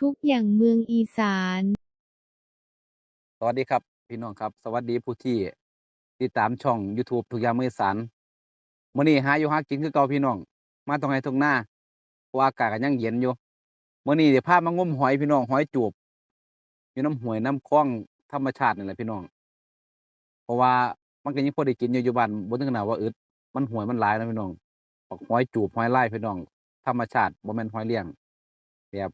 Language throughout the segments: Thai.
ทุกอย่างเมืองอีสาน สวัสดีครับ พี่น้องครับ สวัสดีผู้ที่ติดตามช่อง YouTube ทุกอย่างเมืองอีสานมื้อนี้หาอยู่หากินคือเก่าพี่น้อง มาตรงไหนตรงหน้าเพราะอากาศก็ยังเย็นอยู่มื้อนี้เดี๋ยวพามางมหอยพี่น้องหอยจูบอยู่น้ำหวยน้ำคลองธรรมชาตินี่แหละพี่น้อง เพราะว่ามันก็ยังพอได้กินอยู่อยู่บ้านบ่ถึงขนาดว่าอึดมันหวยมันหลายนะพี่น้องหอยจูบหอยลายพี่น้อง ธรรมชาติบ่แม่นหอยเลี้ยงแบบ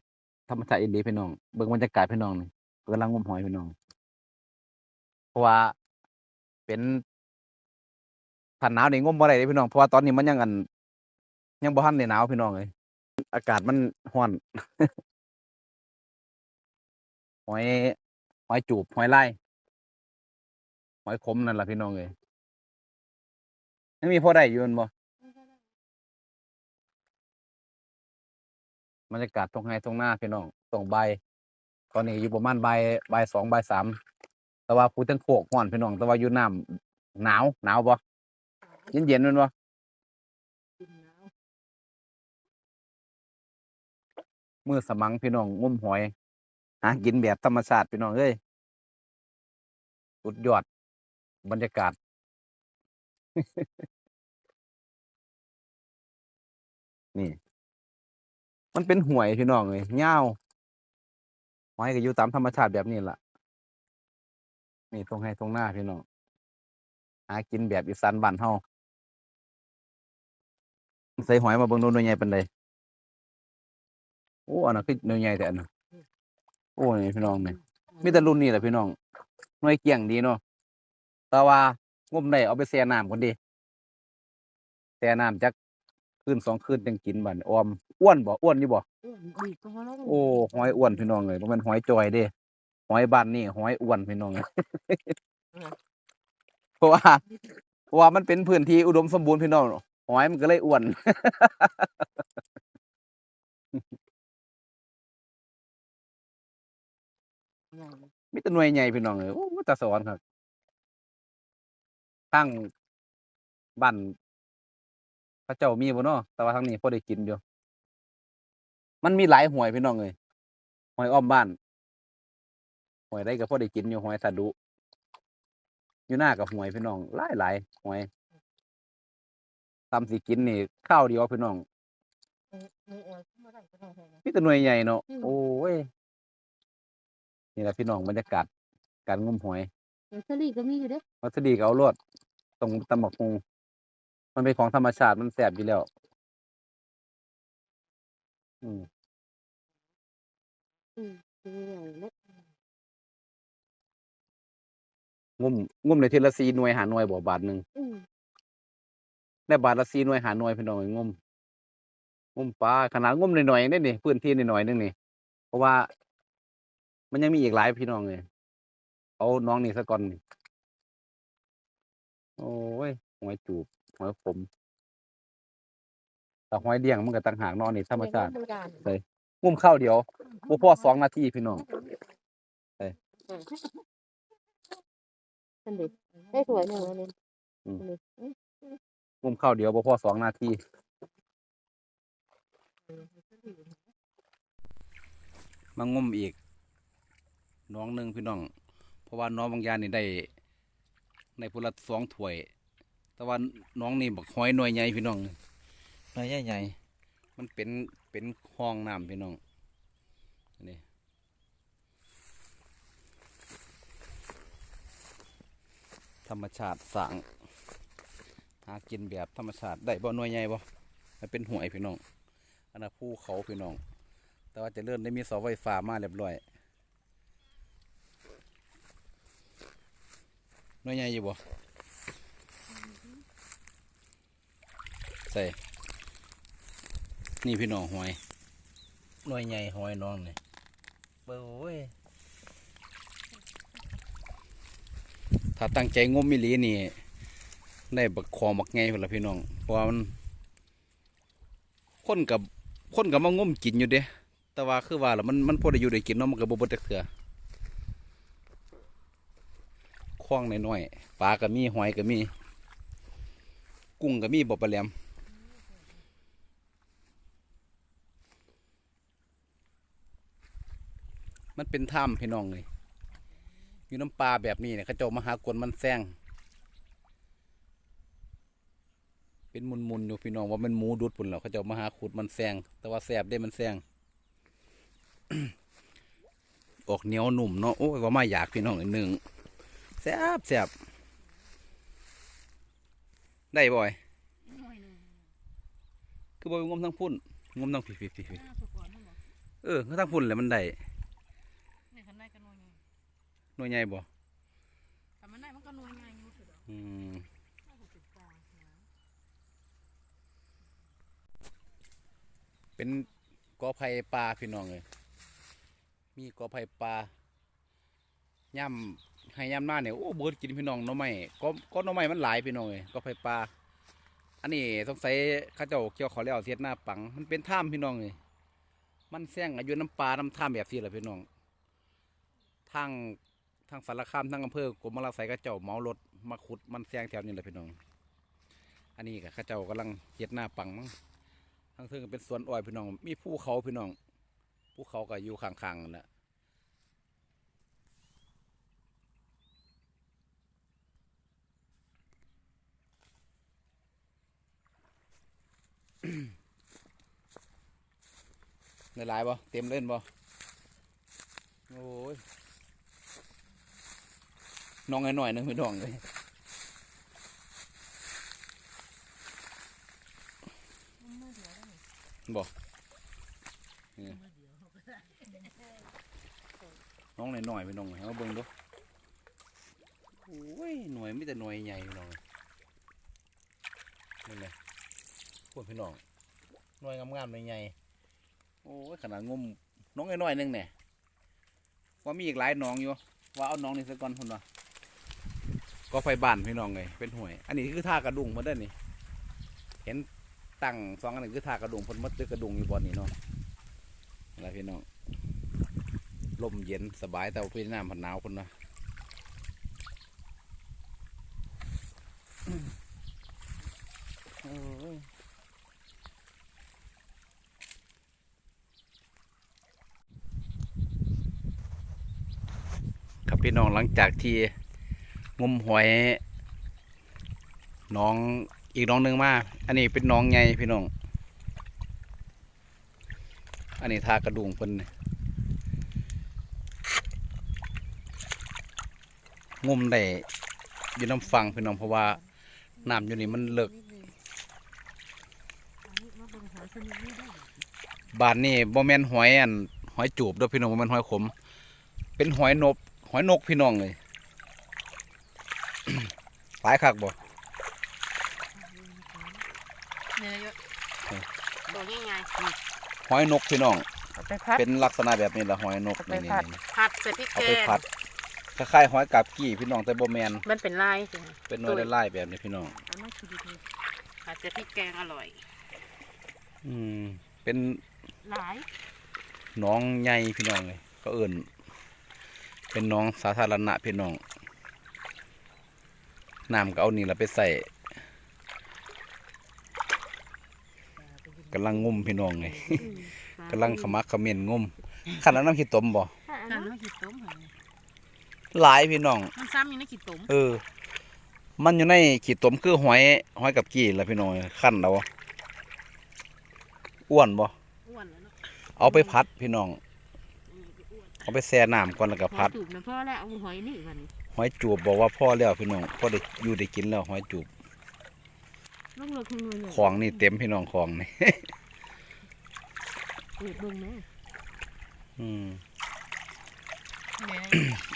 ธรรมชาติอีหลีพี่น้องเบิ่งบรรยากาศพี่น้องนี่กำลังงมหอยพี่น้อง เพราะว่าเป็นผ่านหนาวนี่งมบ่ได้เด้พี่น้องเพราะว่าตอนนี้มันยังอัน ยังบ่ทันได้หนาวพี่น้องเลยอากาศมันร้อนหอยหอยจูบหอยลายหอยขมนั่นล่ะพี่น้องเอ้ยยังมีพอได้อยู่นบ่ บรรยากาศตรงไห้ตรงหน้าพี่น้องตรงใบายตอนนี้อยู่ประมาณบ่ายบ่ายสองบ่ายสามแต่ว่าพูดถึงโคกฮ้อนพี่น้อง แต่ว่าอยู่น้ำหนาวหนาวบ่เย็นเย็นๆแมันบ่มือสมังพี่น้องงมหอยหากินแบบธรรมชาติพี่น้องเอ้ยสุดยอดบรรยากาศนี่ มันเป็นห่วยพี่น้องเลยยาวหอยก็อยู่ตามธรรมชาติแบบนี้ล่ะ นี่ตรงให้ตรงหน้าพี่น้อง หากินแบบอีสานบ้านเฮาใส่หอยมาเบิ่งดูหน่วยใหญ่เป็นไดโอ้อันนั้นคือหน่วยใหญ่แต่อันนั้นโอ้นี่พี่น้องเนี่ยมีแต่รุ่นนี้แหละพี่น้องหน่วยเกี่ยงดีเนาะแต่ว่างมได้เอาไปแช่น้ำคนดีแช่น้ำจัก นสองคืนจังกินบัดนี้ออมอ้วนบ่อ้วนอยู่บ่โอ้หอยอ้วนพี่น้องเลยบ่แม่นหอยจอยเด้หอยบ้านนี่หอยอ้วนพี่น้องเพราะว่าเพราะว่ามันเป็นพื้นที่อุดมสมบูรณ์พี่น้องหอยมันก็เลยอ้วนมีแต่หน่วยใหญ่พี่น้องเอ้ยโอ้ตาสวรรค์ครับทางบ้าน พระเจ้ามีบ่เนาะแต่ว่าทางนี้พอได้กินอยู่ มันมีหลายหวยพี่น้องเอ้ยหอยอ้อมบ้านหวยได้ก็พอได้กินอยู่หอยสะดุอยู่หน้ากับหวยพี่น้องหลายหลายหวยตำสิกินนี่ข้าวเดียวพี่น้องมีแต่หน่วยใหญ่เนาะโอ้ยนี่แหละพี่น้องบรรยากาศการงมหอยเดี๋ยวสลีก็มีอยู่เด้วัสดีก็เอารวดตรงตำบักฮง มันเป็นของธรรมชาติมันแสบอยู่แล้ว อืมอืมเป็นอย่างเล็กงมงมในทีละสีหน่วยหาหน่วยบ่บาทหนึ่งอืมได้บาทละสีหน่วยหาหน่วยพี่น้องเอ้ยงมงมปลาขนาดงมหน่อยๆนี่นี่พื้นที่หน่อยๆนึงนี่เพราะว่า มันยังมีอีกหลายพี่น้องเลยเอาน้องนี่ซะก่อนนี่โอ้ยหอยจูบ หอยขมแต่หอยเดี่ยงมันก็ต่างหากเนอนนี่ธรรมชาติเหมือนกันงมข้าวเดียวบ่พอสองนาทีพี่น้องนั่นดิได้สวยหนึ่งอันนี้อืมอันนี้อืมงมข้าวเดียวบ่พอสองนาทีมางมอีก น้องหนึ่งพี่น้อง เพราะว่าน้องบางอยางนี่ได้ ในพุละสองถ้วย แต่ว่าน้องนี่บักหอยหน่วยใหญ่พี่น้องหน่วยใหญ่ใหญ่ๆมันเป็นเป็นห้องน้ำพี่น้องนี่ธรรมชาติสร้างหากินแบบธรรมชาติได้บ่หน่วยใหญ่บ่มันเป็นห่วยพี่น้องอันนั้นภูเขาพี่น้อง แต่ว่าเจะเลื่อนได้มีเสาไฟฟ้ามาเรียบร้อยหน้อยใหญ่อยู่บ่ ใส่นี่พี่น้องหอยหน่วยใหญ่หอยน้องเนี่เบ้โอ้ยถ้าตั้งใจงมมิลีนี่ ได้บักคอบักไงพุ่นละพี่น้องเพราะว่ามันคนกับคนกับมางมกินอยู่เด้แต่ว่าคือว่าละมันมันพอได้อยู่ได้กินเนาะมันก็บ่บิดจักเทื่อคล้องน้อยๆปลาก็มีหอยก็มี กุ้งก็มีบ่ปลาแหลม มันเป็นถ้ำพี่น้องเลยอยู่น้ำปลาแบบนี้เนี่ยเขาเจ้ามาหากวนมันแซงเป็นมุนๆอยู่พี่น้องว่ามันหมูดุดปุ่นแล้วเขาเจ้ามาหาขุดมันแซงแต่ว่าแสบได้มันแซงออกเหนียวหนุ่มเนาะโอ้ยว่ามาอยากพี่น้องอีกหนึ่งแสบแสบได้บ่อยคือบ่งมทั้งพุ่นงมทั้งผีผีผีผีเออก็ทั้งพุ่นแหละมันได้นี่คันได้ก็หน่ วยไงหน่วยใหญ่บ่แต่มันได้มันก็หน่วยไงอยู่เถอะดอกอืมเป็นกอไผ่ปลาพี่น้องเลยมีกอไผ่ปลาย่ำให้ย่ำหน้าเนี่ยโอ้เบิดกินพี่น้องหน้อไม้ก็ก็หน้อไม้มันหลายพี่น้องเลยกอไผ่ปลาอันนี้สงสัยเข้าเจ้าเกี่ยวเขาแล้วเสียดหน้าปัง มันเป็นถ้ำพี่น้องเลยมันแซงอายุน้ำปลาน้ำถ้ำแบบนี้แหละพี่น้อง ทางทางสารคามทางอำเภอกรมราชไสก็เจ้าเมารถมาขุดมันแซงแถวนี้แหละพี่น้อง อันนี้ก็เข้าเจ้ากำลังเฮ็ดหน้าปังมั้งทางเทิงเป็นสวนอ้อยพี่น้อง มีภูเขาพี่น้องภูเขาก็อยู่ข้างๆนั่นแหละหลายบ่เต็มเล่นบ่โอ้ย น้องไอ้หน่อยหนึงพี่น้องเลยบอกน้องหน่อยๆพี่น้องให้มาเบิ่งดูโอ้ยหน่วยไมีแต่หน่วยใหญ่พี่น้องนี่เลยพวกพี่น้องหน่วยงามๆหน่วยใหญ่โอ้ยขนาดงมน้องไอ้หน่อยหนึงเนี่ยว่ามีอีกหลายน้องอยู่ว่าเอาน้องนี่สักก่อนคุณว่า ก็ไฟบ้านพี่น้องเลยเป็นห่วย อันนี้คือท่ากระดุงมันได้นี่เห็นตั้งสองอันนี้คือท่ากระดุงพนมัดด้วยกระดุงอยู่บอนนี้เนาะอะไรพี่น้องลมเย็นสบายแต่พี่น้ำผันหนาวคนนะครับพี่น้องหลังจากที่ งมหอยน้องอีกน้องหนึ่งมาอันนี้เป็นน้องใหญ่พี่น้อง อันนี้ทากระดุงเพิ่นงมได้อยู่น้ำฟังพี่น้องเพราะว่าน้ำอยู่นี่มันเลิกมาเบิ่งหอบานนี่บ่แมนหอยอันหอยจูบด้วยพี่น้องบ่แมนหอยขม เป็นหอยนบหอยนกพี่น้องเลย หลายคักบ่เนี่ยเยอะดอกง่ายหอยนกพี่น้องๆเอาไปพัด เป็นลักษณะแบบนี้ละหอยนกเอาไปนี่ผัด นี่ผัดใส่พริกเอาแกไปงผัดคล้ายๆหอยกับกี้พี่น้องแต่บ่แมนมันเป็นลายสิ เป็นหน่วยไล่ๆแบบนี้พี่น้อง เอามาคิดดีผัดใส่พริกแกงอร่อย อืมเป็นๆหลายหน้องใหญ่พี่น้องเลยก็เอิ่นเป็นหน้องสาธารณะพี่น้อง น้ำก็เอานี่ละไปใส่กำลังงุ่มพี่น้องเลยกำลังขมักเขมิ้นงุ่มขันเอาน้ำขี้ตมบ่ถ้าอันข้านั้นน้ำขีดต้มเหรอหลายพี่น้อง มันซ้ำอยู่ในขีดต้มเออ มันอยู่ในขี้ตมคือหอยหอยกับกี้ละพี่น้องขั้นเอาอ้วนบ่อ้วนแล้วเนาะเอาไปพัดพี่น้องอืมอ้วนเอาไปแช่น้ำก่อนแล้วก็หอพัยดจูบนะพ่อแล้วเอาหอยนี่วันนี้ หอยจูบบอกว่าพ่อแล้วพี่น้องพ่อได้อยู่ได้กินแล้วหอยจูบลูกเราคือเงินของนี่เต็มพี่น้องของนี่ เปิดเบิ่งแม่อืมเนี่ย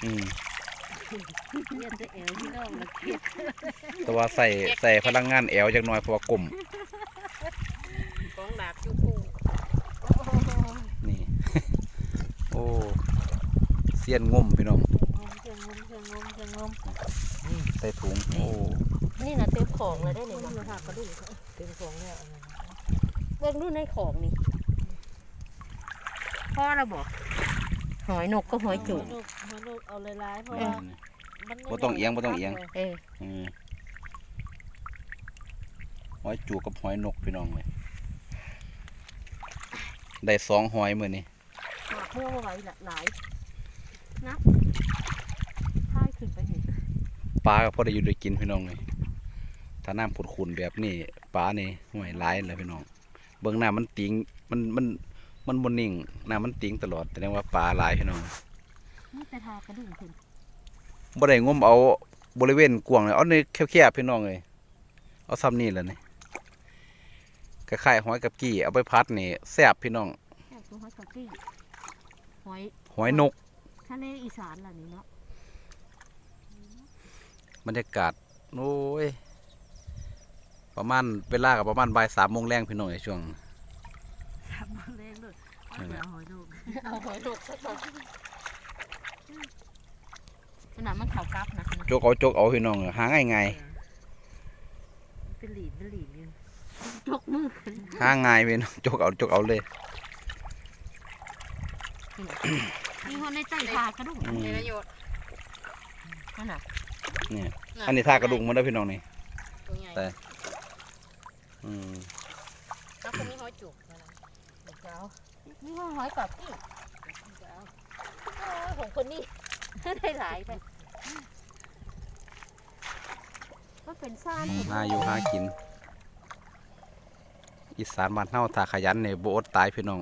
อืมเลียนจะแอวพี่น้องละเกียดแต่ว่าใส่ใส่พลังงานแอวจักหน่อยเพราะว่ากลมของดาบจูปูนี่ โอ้เสียนงมพี่น้อง เชียงงมเชียงง มเชียงงมใส่ถุงโอ้นี่นะเต็มของเลยได้เนี่ยมาหักกระดูกเต็มของแล้วเบิ่งดูในของนี่พ่อเราบอกหอยนกก็หอยจูบลูกมาลูกเอาเลยร้ายเพราะเออว่ามันบ่ต้องเอียงบ่ต้องเอียงเอออืมหอยจูบกับหอยนกพี่น้องเลยได้สองหอยมื้อนี้หากเมื่อไหร่หลายท้ายขึ้นไปเห็น ปลาก็พอได้อยู่ได้กินพี่น้องเลยถ้าน้ำผุดขุนแบบนี้ปลานี่ห่วยร้ายเลยพี่น้อง เบื้องหน้ามันติงมันมันมันบนนิ่งหน้ามันติงตลอดแสดงว่าปลาหลายพี่น้องนี่แต่ทากระดิ่งขึ้นบ่ได้งมเอาบริเวณกว้างเลยเอาในแคบๆพี่น้องเลยเอาซ้ำนี่แหละนี่คล้ายๆหอยกับกี้ เอาไปพัดนี่แซ่บพี่น้องแค่ตัวหอยกะกี้หอยหอยนกทะเลอีสานล่ะนี่เนาะ บรรยากาศโอ้ยประมาณเวลากับประมาณบ่ายสามโมงแรงพี่น้องในช่วงทำมาแรงเลยเอานั่นแหไปละเอาหอยลูกเอาหอยลูกสักตัวขนาดมันเข่ากลับนะโจกเอาโจกเอาพี่น้องหาง่ายง่ายเป็นหลีดเป็นหลีดอยู่ยกมือขึ้นๆหาง่ายพี่น้องโจกเอาโจกเอาเลยมีคนในใจทากระดุ่งอืมมีประโยชน์นั่นน่ะ เนี่ยอันนี้ท่ากระดุงมันได้อพี่น้องนี่ตัวใหญ่แต่อืมถ้าคนนี้หอยจุกนะเจ้านี่ว่าหอยกับกี้เออของคนนี้ได้หลายเลยก็เป็นซ่านหาอยู่หากิน อีสานบ้านเฮาถ้าขยันเนี่ยบ่อดตายพี่น้อง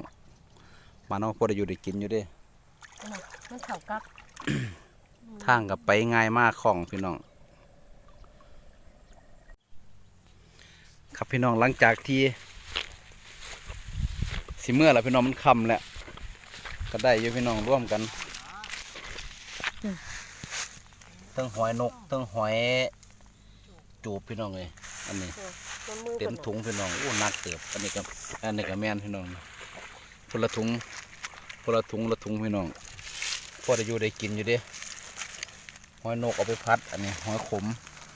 บ้านเฮาพอได้อยู่ได้กินอยู่เด้มันเข่ากลับ ทางกับไปง่ายมากของพี่น้อง ครับพี่น้องหลังจากที่สิเมื่อแล้วพี่น้องมันคำแล้วก็ได้อยู่พี่น้องร่วมกันเทั้งหอยนกเทั้งหอยจูบพี่น้องเลยอันนี้เต็มถุงพี่น้องโอ้หนักเติบอันนี้ก็อันนี้ก็แม่นพี่น้องพนละถุงพนละถุงละถุงพี่น้องพอได้อยู่ได้กินอยู่เด้ หอยนกเอาไปพัด อันนี้หอยขม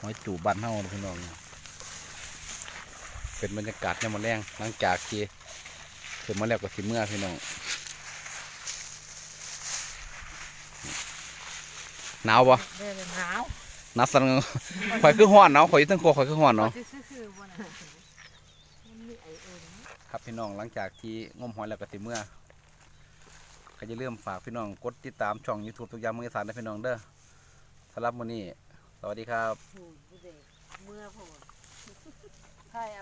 หอยจูบบ้านเฮาพี่น้องเป็นบรรยากาศยามมื้อแรงหลังจากที่ถึงมาแล้วก็สิเมื่อพี่น้องหนาวปะเดินหนาวหนาวสั่นข่อยคือห้อนเนาะข่อยอยู่ทั้งครัวข่อยคือห้อนเนาะซื่อๆวันนั้นมันมีไอเอิญครับพี่น้องหลังจากที่งมหอยแล้วก็สิเมื่อก็จะเริ่าลืมฝากพี่น้องกดติดตามช่อง YouTube ทุกอย่างมืออีสานนะพี่น้องเด้อสำหรับมื้อนี้ สวัสดีครับ เมื่อผมใช่เอา